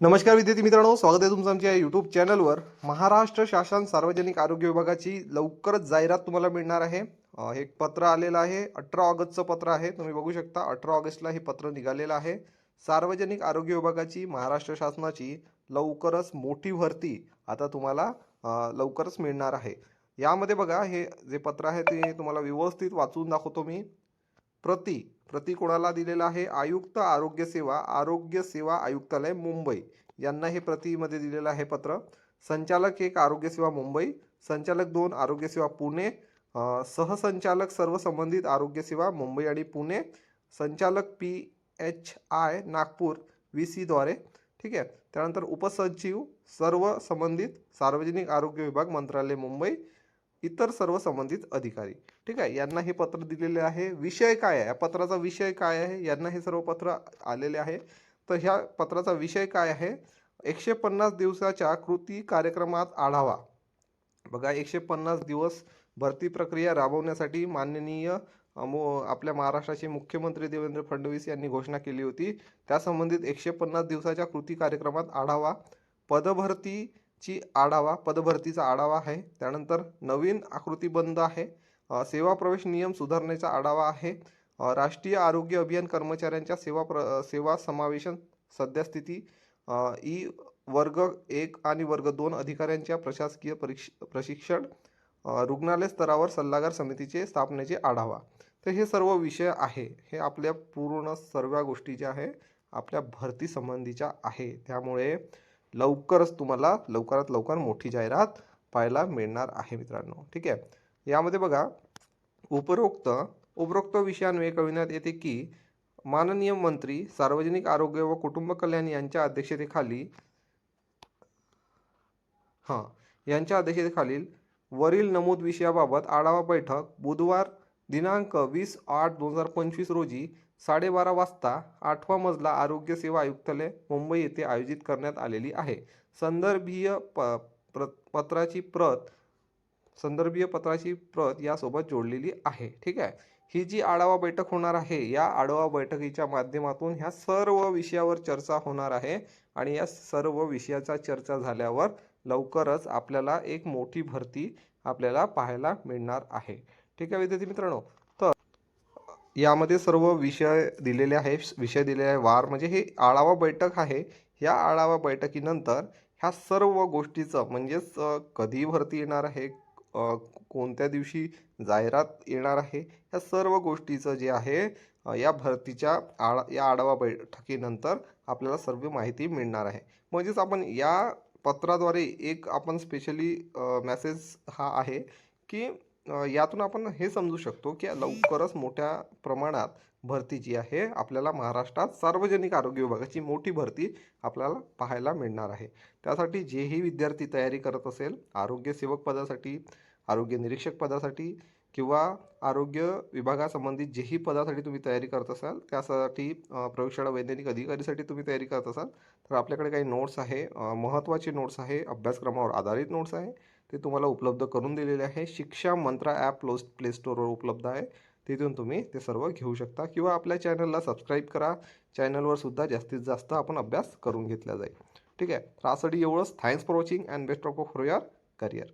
नमस्कार विद्यार्थी मित्रांनो स्वागत आहे तुमचं आमच्या यूट्यूब चॅनलवर महाराष्ट्र शासन सार्वजनिक आरोग्य विभागाची लवकरच जाहिरात तुम्हाला मिळणार आहे. हे एक पत्र आलेलं आहे अठरा ऑगस्टचं पत्र आहे. तुम्ही बघू शकता अठरा ऑगस्टला हे पत्र निघालेलं आहे. सार्वजनिक आरोग्य विभागाची महाराष्ट्र शासनाची लवकरच मोठी भरती आता तुम्हाला लवकरच मिळणार आहे. यामध्ये बघा हे जे पत्र आहे ते तुम्हाला व्यवस्थित वाचून दाखवतो मी. प्रति प्रति कोणाला दिलेला आहे? आयुक्त आरोग्य सेवा आरोग्य सेवा आयुक्तालय मुंबई. यांना हे प्रतिमध्ये दिलेलं आहे पत्र. संचालक एक आरोग्य सेवा मुंबई. संचालक दोन आरोग्य सेवा पुणे. सहसंचालक सर्व संबंधित आरोग्य सेवा मुंबई आणि पुणे. संचालक P H I Nagpur V सीद्वारे ठीक आहे? त्यानंतर उपसचिव सर्व संबंधित सार्वजनिक आरोग्य विभाग मंत्रालय मुंबई. इतर सर्व संबंधित अधिकारी. ठीक आहे? यांना हे पत्र दिलेले आहे. विषय काय आहे? या पत्राचा विषय काय आहे? यांना हे सर्व पत्र आलेले आहे. तर ह्या पत्राचा विषय काय आहे? एकशे पन्नास दिवसाच्या कृती कार्यक्रमात आढावा. बघा एकशे पन्नास दिवस भरती प्रक्रिया राबवण्यासाठी माननीय मो आपल्या महाराष्ट्राचे मुख्यमंत्री देवेंद्र फडणवीस यांनी घोषणा केली होती. त्यासंबंधित एकशे पन्नास दिवसाच्या कृती कार्यक्रमात आढावा. पदभरती ची आढावा पदभरतीचा आढावा आहे. त्यानंतर नवीन आकृतीबंध आहे. सेवा प्रवेश नियम सुधारणेचा आढावा आहे. राष्ट्रीय आरोग्य अभियान कर्मचाऱ्यांच्या सेवा प्र सेवा समावेशन सद्यस्थिती ई वर्ग एक आणि वर्ग दोन अधिकाऱ्यांच्या प्रशासकीय परीक्ष प्रशिक्षण रुग्णालय स्तरावर सल्लागार समितीचे स्थापनेचे आढावा. तर हे सर्व विषय आहे. हे आपल्या पूर्ण सर्व गोष्टी ज्या आहे आपल्या भरतीसंबंधीच्या आहे. त्यामुळे लवकरच तुम्हाला लवकरात लवकर मोठी जाहिरात पाहायला मिळणार आहे मित्रांनो. ठीक आहे? यामध्ये बघा उपरोक्त उपरोक्त विषयांवे कळविण्यात येते की माननीय मंत्री सार्वजनिक आरोग्य व कुटुंब कल्याण यांच्या अध्यक्षतेखाली हां यांच्या अध्यक्षतेखालील वरील नमूद विषयाबाबत आढावा बैठक बुधवार दिनांक वीस आठ दोन हजार पंचवीस रोजी साडेबारा वाजता आठवा मजला आरोग्य सेवा आयुक्तालय मुंबई येथे आयोजित करण्यात आलेली आहे. संदर्भीय प प्र पत्राची प्रत संदर्भीय पत्राची प्रत यासोबत जोडलेली आहे. ठीक आहे? ही जी आढावा बैठक होणार आहे या आढावा बैठकीच्या माध्यमातून ह्या सर्व विषयावर चर्चा होणार आहे आणि या सर्व विषयाचा चर्चा झाल्यावर लवकरच आपल्याला एक मोठी भरती आपल्याला पाहायला मिळणार आहे. ठीक आहे विद्यार्थी मित्रांनो? तर यामध्ये सर्व विषय दिलेले आहे विषय दिलेले आहे. वार म्हणजे हे आढावा बैठक आहे. या आढावा बैठकीनंतर ह्या सर्व गोष्टीचं म्हणजेच कधी भरती येणार आहे कोणत्या दिवशी जाहिरात येणार आहे या सर्व गोष्टीचं जे आहे या भरतीच्या आळा या आढावा बैठकीनंतर आपल्याला सर्व माहिती मिळणार आहे. म्हणजेच आपण या पत्राद्वारे एक आपण स्पेशली मेसेज हा आहे की यातून आपण हे समजू शकतो की लवकरच मोठ्या प्रमाणात भरती जी आहे आपल्याला महाराष्ट्रात सार्वजनिक आरोग्य विभागाची मोठी भरती आपल्याला पाहायला मिळणार आहे. त्यासाठी जेही विद्यार्थी तयारी करत असेल आरोग्य सेवक पदासाठी आरोग्य निरीक्षक पदासाठी किंवा आरोग्य विभागासंबंधित जेही पदासाठी तुम्ही तयारी करत असाल त्यासाठी प्रयोगशाळा वैज्ञानिक अधिकारीसाठी तुम्ही तयारी करत असाल तर आपल्याकडे काही नोट्स आहे. महत्त्वाचे नोट्स आहे अभ्यासक्रमावर आधारित नोट्स आहे. ते तुम्हाला उपलब्ध करून दिलेले आहे. शिक्षा मंत्रा ॲप प्लो प्ले स्टोरवर उपलब्ध आहे. तिथून तुम्ही ते सर्व घेऊ शकता किंवा आपल्या चॅनलला सबस्क्राईब करा. चॅनलवर सुद्धा जास्तीत जास्त आपण अभ्यास करून घेतला जाईल. ठीक आहे. तर एवढंच. Thanks for watching and best of for your career